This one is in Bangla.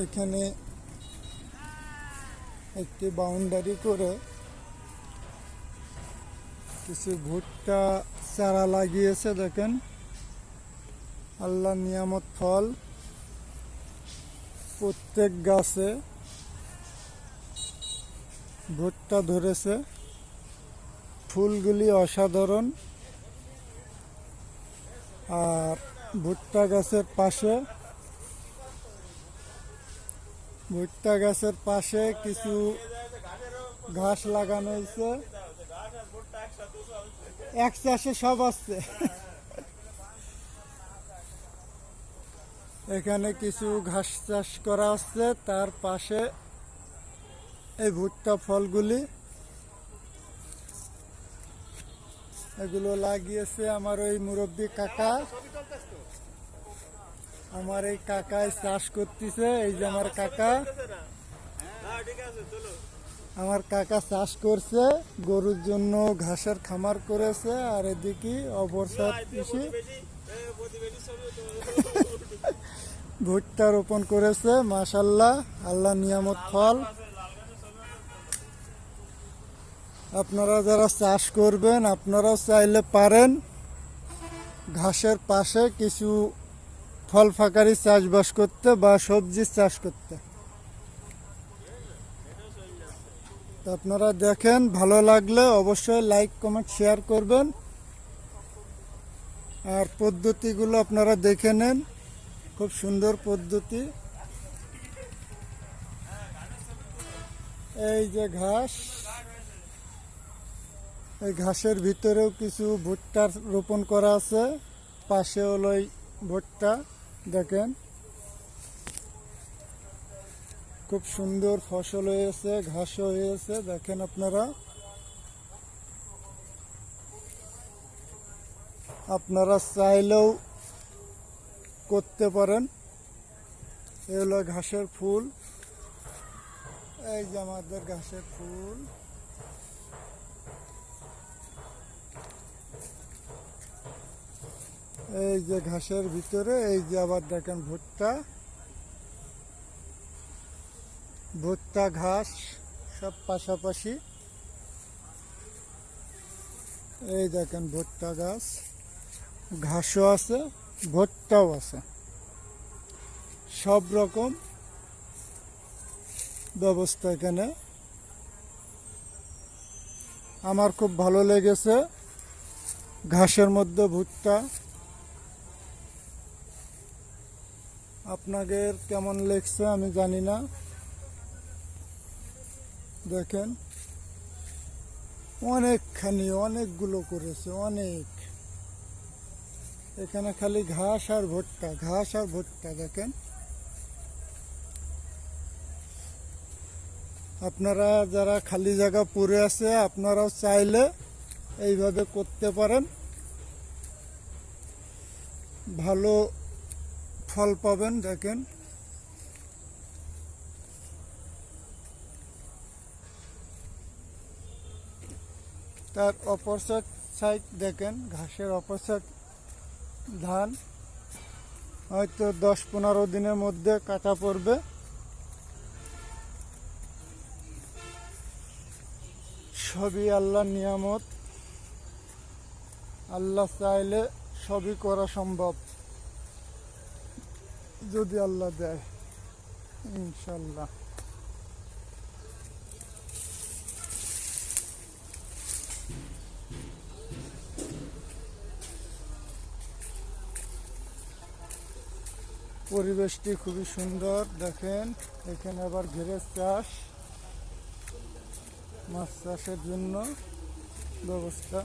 এখানে একটি বাউন্ডারি করে কিছু ভুট্টা চারা লাগিয়েছে, দেখেন। আল্লাহ নিয়ামত ফল প্রত্যেক গাছে ভুট্টা ধরেছে। ফুলগুলি অসাধারণ। আর ভুট্টা গাছের পাশে ভুট্টা গাছের পাশে কিছু ঘাস লাগানো হয়েছে। এক চাষে সব আসছে। এখানে কিছু ঘাস চাষ করা হচ্ছে, তার পাশে এই ভুট্টা ফলগুলি। এগুলো লাগিয়েছে আমার ওই মুরব্বী কাকা। আমার এই কাকাই চাষ করতেছে, এই যে আমার কাকা। আমার কাকা চাষ করছে, গরুর জন্য ঘাসের খামার করেছে, আর এদিকে অবসর কৃষি। ভুট্টা রোপণ করেছে, মাশাল্লাহ, আল্লাহ নিয়ামত ফল। আপনারা যারা চাষ করবেন, আপনারাও চাইলে পারেন। ঘাসের পাশে কিছু ফল ফাকারি চাষবাস করতে বা সবজির চাষ করতে। আপনারা দেখেন, ভালো লাগলে অবশ্যই লাইক কমেন্ট শেয়ার করবেন। আর পদ্ধতিগুলো আপনারা দেখে নেন। খুব সুন্দর পদ্ধতি। এই যে ঘাস, এই ঘাসের ভিতরেও কিছু ভুট্টার রোপণ করা আছে। পাশে হলো ভুট্টা। দেখেন। খুব সুন্দর ফসল হয়েছে ঘাসও হয়েছে দেখেন আপনারা। আপনারা চাইলেও করতে পারেন। এ হলো ঘাসের ফুল। এই যে আমাদের ঘাসের ফুল। এই যে ঘাসের ভিতরে, এই যে আবার দেখেন ভুট্টা। ভুট্টা, ঘাস, সব পাশাপাশি। এই দেখেন ভুট্টা, গাছ। ঘাসও আছে, ভুট্টাও আছে। সব রকম ব্যবস্থা এখানে। আমার খুব ভালো লেগেছে। ঘাসের মধ্যে ভুট্টা। আপনাদের কেমন লেগছে আমি জানি না। দেখেন। অনেকখানি, অনেকগুলো করেছে, অনেক। এখানে খালি ঘাস আর ভুট্টা, ঘাস আর ভুট্টা, দেখেন। আপনারা যারা খালি জায়গা পড়ে আছে, আপনারাও চাইলে এইভাবে করতে পারেন। ভালো ফল পাবেন, দেখেন। তার অপর সাইড দেখেন, ঘাসের অপর ধান। হয়তো দশ পনেরো দিনের মধ্যে কাটা পড়বে। সবই আল্লাহর নিয়ামত। আল্লাহ চাইলে সবই করা সম্ভব। যদি আল্লাহ দেয় ইনশাল্লাহ পরিবেশটি খুবই সুন্দর, দেখেন, এখানে আবার ঘেরের চাষ, মাছ চাষের জন্য ব্যবস্থা।